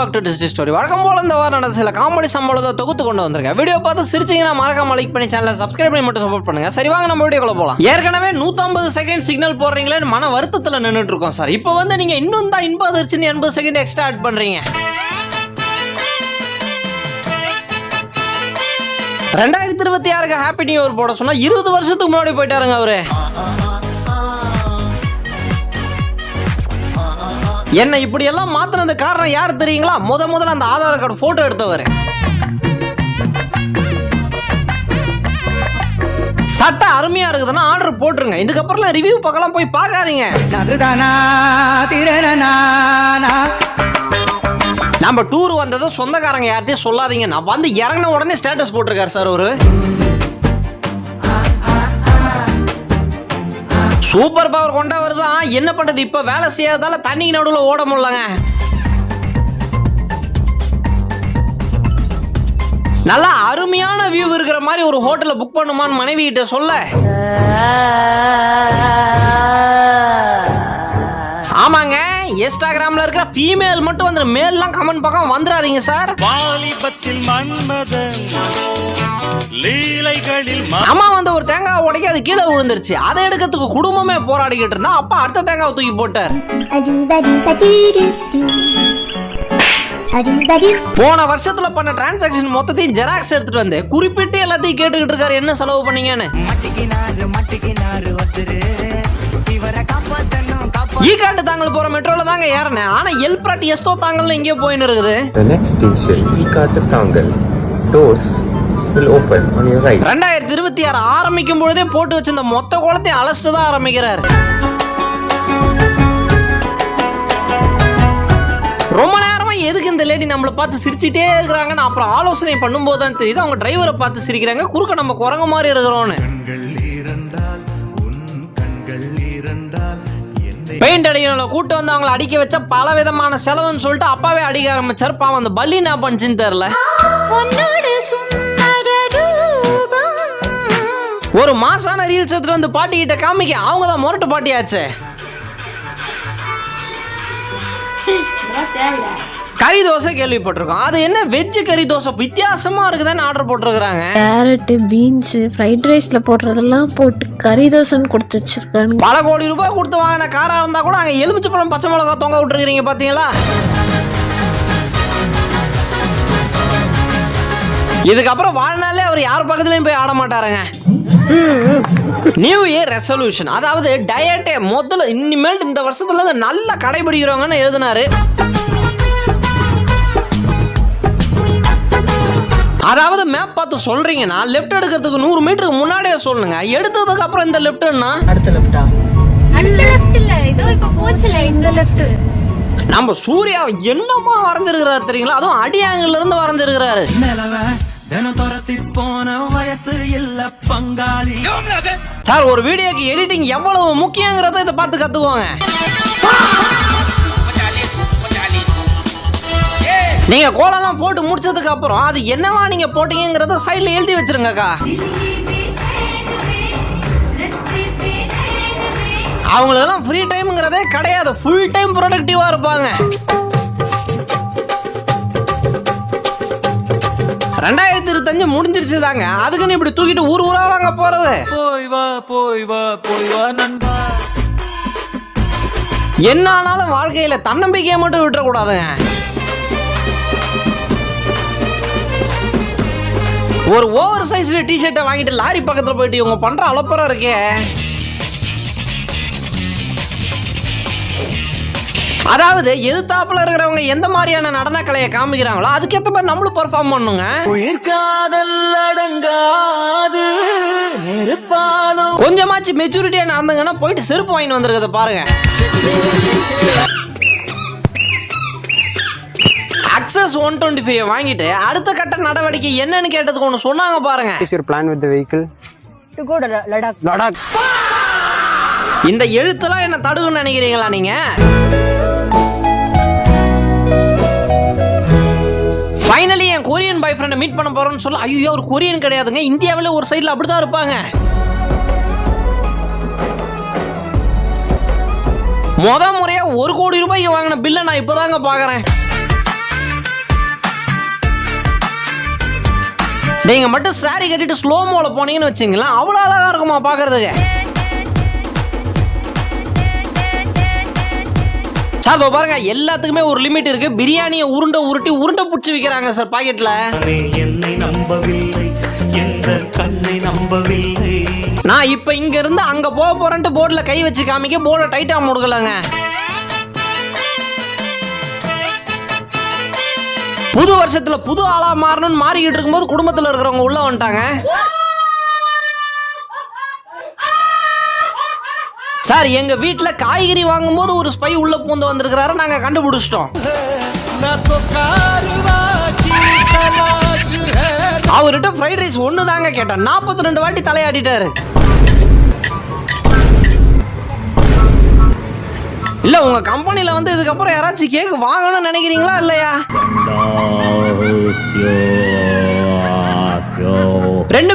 Back to டிஸ்டி story வழக்கம் போல இந்த வாரம் நடந்த சில காமெடி சம்பளத்தை தொகுத்து கொண்டு வந்திருக்கேன். வீடியோ பார்த்து சிரிச்சிங்கன்னா மறக்காம லைக் பண்ணி சேனலை சப்ஸ்கிரைப் பண்ணி மட்டும் சப்போர்ட் பண்ணுங்க. சரி வாங்க நம்ம வீடியோக்குள்ள போலாம். ஏற்கனவே 150 செகண்ட் சிக்னல் போடுறீங்களேன்னு மன வருத்தத்தில் நின்றுட்டு இருக்கோம் சார் இப்போ வந்து நீங்க இன்னும் தான் இன்பது அதிர்ச்சின்னு எண்பது செகண்ட் எக்ஸ்ட்ரா ஆட் பண்றீங்க. ரெண்டாயிரத்தி இருபத்தி ஆறுக்கு ஹாப்பி நியூ இயர் போட சொன்னா இருபது வருஷத்துக்கு முன்னாடி போயிட்டாருங்க அவரு. என்ன இப்படி எல்லாம் மாத்தினது காரணம் யார் தெரியுங்களா? முத முதல்ல அந்த ஆதார் கார்டு போட்டோ எடுத்தவர். சட்டை அருமையா இருக்குதுன்னா ஆர்டர் போட்டுருங்க. இதுக்கப்புறம் ரிவ்யூ பக்கம் போய் பார்க்காதீங்க. நம்ம டூர் வந்ததை சொந்தக்காரங்க யார்ட்டையும் சொல்லாதீங்க. நான் வந்து இறங்கின உடனே ஸ்டேட்டஸ் போட்டிருக்காரு சார் அவரு. சூப்பர் பவர் கொண்டா வருதான் என்ன பண்றது? இப்ப வேலை செய்யாததால தண்ணிக்கு நடுவுல ஓட முடியலங்க. நல்லா அருமையான வியூ இருக்கிற மாதிரி ஒரு ஹோட்டலை புக் பண்ணுமான்னு மனைவி கிட்ட சொல்ல. ஆமாங்க இன்ஸ்டாகிராம்ல இருக்கிற ஃபீமேல் மட்டும் வந்து மேல்லாம் கமெண்ட் பக்கம் வந்துடாதீங்க சார். வாலிபத்தில் மன்மதன் லீலைகளில் ம- அம்மா வந்த ஒரு தேங்காய் உடைக்க அது கீழே விழுந்துருச்சு. அதை எடுக்கிறதுக்கு குடும்பமே போராடிக்கிட்டு இருந்தா அப்பா அடுத்த தேங்காவை தூக்கி போட்டார். போன வருஷத்துல பண்ண டிரான்சாக்ஷன் மொத்தத்தையும் ஜெராக்ஸ் எடுத்துட்டு வந்து குறிப்பிட்டு எல்லாத்தையும் கேட்டுக்கிட்டு இருக்காரு என்ன செலவு பண்ணீங்கன்னு. மட்டிக்கினாரு மட்டிக்கினாரு ஒருத்தரு இவரை காப்பாத்தணும் ஈ காட்டு தாங்கல் போற மெட்ரோல தாங்க ஏறினேன். ஆனா எல்பிராட் எஸ்தோ தாங்கல்னு இங்கே போயின்னு இருக்குது. Will open on your right. ரெண்டாயிரத்தி இருபத்தி ஆறு ஆரம்பிக்கும் பொழுதே போட்டு வச்சிருந்த மொத்த குளத்தையும் அலசிட்டு தான் ஆரம்பிக்கிறாரு. ரொம்ப நேரமா எதுக்கு இந்த லேடி நம்மளை பார்த்து சிரிச்சிட்டே இருக்கிறாங்கன்னு அப்புறம் ஆலோசனை பண்ணும்போது தான் தெரியுது. அவங்க டிரைவரை பார்த்து சிரிக்கிறாங்க. குறுக்க நம்ம குரங்கு மாதிரி இருக்கிறோன்னு பெயிண்ட் அடிக்கிறவங்கள கூட்டு வந்து அவங்கள அடிக்க வச்ச பல விதமான செலவுன்னு சொல்லிட்டு அப்பாவே அடிக்க ஆரம்பிச்சார். பாவம் அந்த பள்ளி என்ன பண்ணுச்சுன்னு தெரியல ஒரு மாசான ரீல்ஸ் எடுத்துட்டு வந்து பாட்டி கிட்ட காமிக்க அவங்க தான் முரட்டு பாட்டியாச்சே. கறி தோசை கேள்விப்பட்டிருக்கோம். அது என்ன வெஜ் கறி தோசை? வித்தியாசமா இருக்குதான்னு ஆர்டர் போட்டிருக்கிறாங்க. கேரட்டு பீன்ஸு ஃப்ரைட் ரைஸில் போடுறதெல்லாம் போட்டு கறி தோசைன்னு கொடுத்து வச்சிருக்கானுங்க பல கோடி ரூபாய் கொடுத்து வாங்கின காரா இருந்தா கூட அங்க எலுமிச்சை பழம் பச்சை மிளகா தொங்க விட்டுருக்கீங்க பாத்தீங்களா? இதுக்கப்புறம் வாழ்நாளே அவர் யார் பக்கத்துலயும் போய் ஆட மாட்டாருங்க நியூ இயர் ரெசல்யூஷன் அதாவது டயட்டே முதல்ல இனிமேல் இந்த வருஷத்துல நல்லா கடைபிடிக்கிறவங்கன்னு எழுதினாரு. அதாவது மேப் பார்த்து சொல்றீங்கன்னா லெஃப்ட் எடுக்கிறதுக்கு நூறு மீட்டருக்கு முன்னாடியே சொல்லுங்க. எடுத்ததுக்கு அப்புறம் இந்த லெஃப்ட்னா அடுத்த லெஃப்ட் இல்ல. இதோ இப்ப போச்சுல இந்த லெஃப்ட் நம்ம சூர்யா என்னமா வரைஞ்சிருக்கிறாரு தெரியுங்களா? அதுவும் அடியாங்கல்ல இருந்து வரைஞ்சிருக்கிறாரு. தினம் துரத்தி போன வயசு இல்ல பங்காளி. சார் ஒரு வீடியோக்கு எடிட்டிங் எவ்வளவு முக்கியங்கிறத இதை பார்த்து கத்துக்கோங்க. நீங்க கோலம்லாம் போட்டு முடிச்சதுக்கு அப்புறம் அது என்னவா நீங்க போட்டீங்கிறத சைட்ல எழுதி வச்சிருங்கக்கா. அவங்களெல்லாம் ஃப்ரீ டைம்ங்கிறதே கிடையாது. ஃபுல் டைம் ப்ரொடக்டிவாக இருப்பாங்க. ரெண்டாயிரத்தி இருபத்தஞ்சு முடிஞ்சிருச்சு தாங்க அதுக்குன்னு இப்படி தூக்கிட்டு ஊர் ஊரா வாங்க போறது? போய் வா போய் வா போய் வா நண்பா. என்ன ஆனாலும் வாழ்க்கையில தன்னம்பிக்கையை மட்டும் விட்டுறக்கூடாதுங்க. ஒரு ஓவர் சைஸ்ல டிஷர்ட்டை வாங்கிட்டு லாரி பக்கத்துல போயிட்டு இவங்க பண்ற அலப்பறம் இருக்கே. அதாவது எதிர்த்தாப்புல இருக்கிறவங்க எந்த மாதிரியான நடன கலையை காமிக்கிறாங்களோ அதுக்கேற்ற மாதிரி நம்மளும் பெர்ஃபார்ம் பண்ணுங்க. உயிர் காதல் அடங்காது கொஞ்சமாச்சு மெச்சூரிட்டியா நடந்துங்கன்னா போயிட்டு செருப்பு வாங்கிட்டு வந்திருக்கத பாருங்க. அக்சஸ் ஒன் டுவெண்ட்டி ஃபைவ் வாங்கிட்டு அடுத்த கட்ட நடவடிக்கை என்னன்னு கேட்டதுக்கு ஒன்று சொன்னாங்க பாருங்க. Your plan with the vehicle? To go Ladakh Ladakh. இந்த எழுத்தெல்லாம் என்ன தடுக்குன்னு நினைக்கிறீங்களா நீங்க? மீட் பண்ண போகிறோம்னு சொல்ல ஐயோ ஒரு கொரியன் கிடையாதுங்க. இந்தியாவில் ஒரு சைடில் அப்படி தான் இருப்பாங்க. முத முறையாக ஒரு கோடி ரூபாய்க்கு வாங்கின பில்லை நான் இப்போ தாங்க பார்க்குறேன் நீங்கள் மட்டும் சாரி கட்டிட்டு ஸ்லோ மோவில் போனீங்கன்னு வச்சிங்களேன் அவ்வளவு அழகா இருக்குமா பாக்குறதுக்கு? சார் இதோ பாருங்க எல்லாத்துக்குமே ஒரு லிமிட் இருக்கு. பிரியாணியை உருண்டை உருட்டி உருண்டை பிடிச்சி விற்கிறாங்க சார் பாக்கெட்ல. என்னை நம்பவில்லை கண்ணை நம்பவில்லை. நான் இப்ப இங்க இருந்து அங்க போக போறேன்ட்டு போர்டுல கை வச்சு காமிக்க போர்டை டைட்டா முடுக்கலங்க. புது வருஷத்துல புது ஆளா மாறணும்னு மாறிக்கிட்டு இருக்கும்போது குடும்பத்துல இருக்கிறவங்க உள்ள வந்துட்டாங்க. சார் எங்க வீட்டுல காய்கறி வாங்கும்போது ஒரு ஸ்பை உள்ள பூந்து வந்திருக்கிறாரு நாங்க கண்டுபிடிச்சிட்டோம் அவர்கிட்ட ஃப்ரைட் ரைஸ் ஒன்று தாங்க கேட்டேன் நாற்பத்தி ரெண்டு வாட்டி தலையாடிட்டாரு இல்ல உங்க கம்பெனில வந்து இதுக்கப்புறம் யாராச்சும் கேக் வாங்கணும்னு நினைக்கிறீங்களா இல்லையா ரெண்டு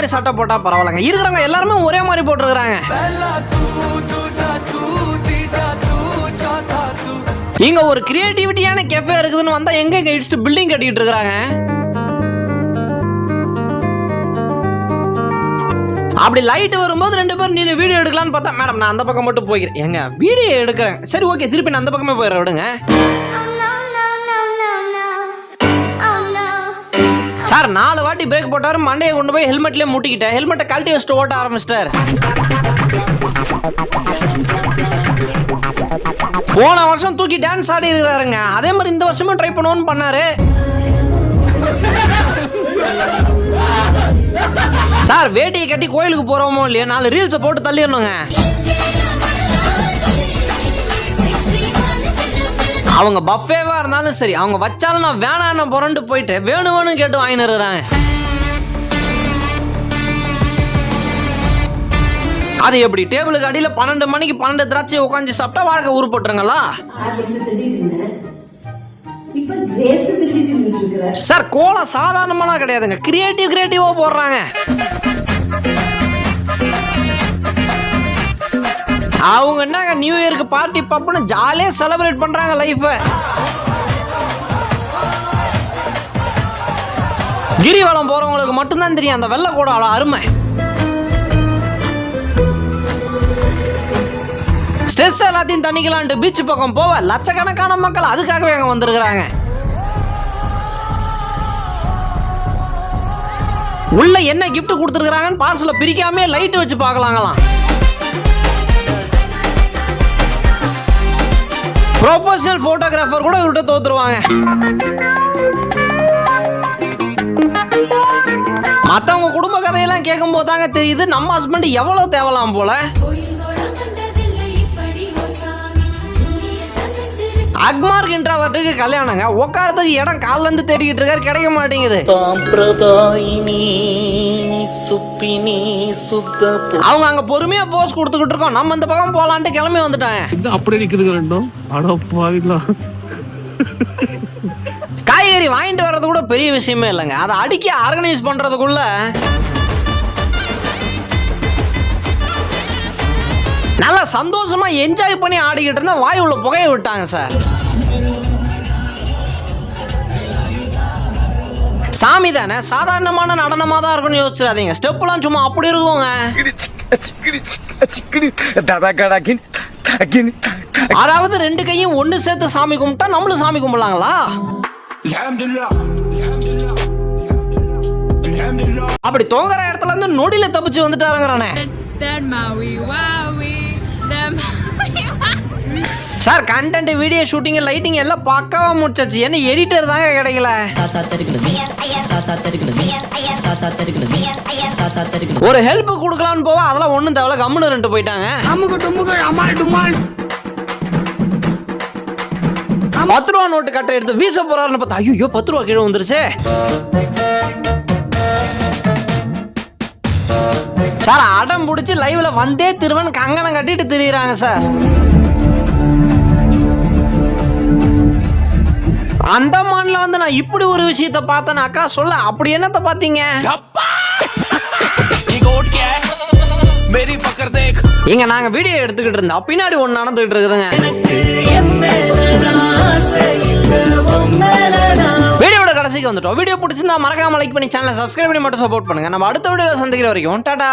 மாதிரி சட்டை போட்டால் பரவாயில்லங்க. இருக்கிறவங்க எல்லாருமே ஒரே மாதிரி போட்டிருக்கிறாங்க. இங்கே ஒரு கிரியேட்டிவிட்டியான கெஃபே இருக்குதுன்னு வந்தால் எங்கே இடிச்சுட்டு பில்டிங் கட்டிக்கிட்டு இருக்கிறாங்க? அப்படி லைட் வரும்போது ரெண்டு பேரும் நீ வீடியோ எடுக்கலாம்னு பார்த்தா மேடம் நான் அந்த பக்கம் மட்டும் போய்க்கிறேன். எங்க வீடியோ எடுக்கிறேன். சரி ஓகே திருப்பி நான் அந்த பக்கமே போயிடுறேன் விடுங்க. சார் நாலு வாட்டி பிரேக் போட்டார் மண்டையை கொண்டு போய் ஹெல்மெட்லேயே முட்டிக்கிட்டேன். ஹெல்மெட்டை கழட்டி வச்சுட்டு ஓட்ட ஆரம்பிச்சிட்டார். போன வருஷம் தூக்கி டான்ஸ் ஆடி இருக்கிறாருங்க அதே மாதிரி இந்த வருஷமும் ட்ரை பண்ணுவோன்னு பண்ணாரு. சார் வேட்டியை கட்டி கோயிலுக்கு போறோமோ இல்லையா நாலு ரீல்ஸை போட்டு தள்ளிடணுங்க. அவங்க பஃபேவா இருந்தாலும் சரி அவங்க வச்சாலும் நான் வேணாம் புரண்டு போயிட்டு வேணும் வேணும் கேட்டு வாங்கின்னு அது எப்படி? டேபிளுக்கு அடியில் பன்னெண்டு மணிக்கு பன்னெண்டு திராட்சை உட்காந்து சாப்பிட்டா வாழ்க்கை உருப்பட்டுருங்களா? சார் கோலம் சாதாரணமாலாம் கிடையாதுங்க. கிரியேட்டிவ் கிரியேட்டிவா போடுறாங்க. அவங்க என்னங்க நியூ இயருக்கு பார்ட்டி பப்புன்னு ஜாலியாக செலிப்ரேட் பண்ணுறாங்க லைஃபை கிரிவலம் போகிறவங்களுக்கு மட்டும்தான் தெரியும் அந்த வெள்ளை கூட அவ்வளோ அருமை. ஸ்ட்ரெஸ் எல்லாத்தையும் தண்ணிக்கலான்ட்டு பீச் பக்கம் போவ லட்சக்கணக்கான மக்கள் அதுக்காகவே அங்கே வந்திருக்கிறாங்க. உள்ள என்ன கிஃப்ட் கொடுத்துருக்காங்கன்னு பார்சலை பிரிக்காமே லைட் வச்சு பார்க்கலாங்களாம். ப்ரொஃபஷனல் ஃபோட்டோகிராஃபர் கூட இவர்கிட்ட தோத்துருவாங்க. மற்றவங்க குடும்ப கதையெல்லாம் கேட்கும் போது தாங்க தெரியுது நம்ம ஹஸ்பண்ட் எவ்வளோ தேவலாம் போல. அக்மார்க் இன்ட்ராவர்ட்டுக்கு கல்யாணங்க. உட்காரத்துக்கு இடம் கால்ல இருந்து தேடிக்கிட்டு இருக்காரு கிடைக்க மாட்டேங்குது. சுப்பினி சுத்த அவங்க அங்க பொறுமையா போஸ் கொடுத்துக்கிட்டு இருக்கோம். நம்ம இந்த பக்கம் போலான்ட்டு கிளம்பி வந்துட்டாங்க. இது அப்படியே நிக்குதுங்க ரெண்டும். அட பாவிங்களா காய்கறி வாங்கிட்டு வர்றது கூட பெரிய விஷயமே இல்லைங்க. அதை அடுக்கி ஆர்கனைஸ் பண்றதுக்குள்ள நல்லா சந்தோஷமா என்ஜாய் பண்ணி ஆடிக்கிட்டு இருந்தா வாய் உள்ள புகைய விட்டாங்க சார். சாமி தானே? சாதாரணமான நடனமா தான் இருக்கும்னு யோசிச்சிடாதீங்க. ஸ்டெப்லாம் சும்மா அப்படி இருக்குங்க அதாவது ரெண்டு கையும் ஒண்ணு சேர்த்து சாமி கும்பிட்டா நம்மளும் சாமி கும்பிடலாங்களா? அப்படி தொங்குற இடத்துல இருந்து நொடியில தப்பிச்சு வந்துட்டாருங்கிறானே. Sir content video shooting lighting எல்லாம் பக்காவா முடிச்சாச்சு. என்ன எடிட்டர் தாங்க கிடைக்கல. ஒரு ஹெல்ப் கொடுக்கலான்னு போவா அதெல்லாம் ஒண்ணும் தேவையில்ல. கம்முன்னு ரெண்டு போயிட்டாங்க. பத்து ரூபா நோட்டு கட்ட எடுத்து வீச போறாருன்னு பார்த்தா ஐயோ பத்து ரூபா கீழே வந்துருச்சு சார் அடம் பிடிச்சி லைவ்ல வந்தே திருவன் கங்கணம் கட்டிட்டு திரியுறாங்க சார். அந்தமான்ல வந்து நான் இப்படி ஒரு விஷயத்த பார்த்தேனாக்கா சொல்ல அப்படி என்னத்த பார்த்தீங்க? இங்க நாங்க வீடியோ எடுத்துக்கிட்டு இருந்தோம். பின்னாடி ஒண்ணு நடந்துகிட்டு இருக்குதுங்க. வீடியோட கடைசிக்கு வந்துட்டோம். வீடியோ பிடிச்சிருந்தா மறக்காம லைக் பண்ணி சேனலை சப்ஸ்கிரைப் பண்ணி மட்டும் சப்போர்ட் பண்ணுங்க. நம்ம அடுத்த வீடியோல சந்திக்கிற வரைக்கும் டாடா!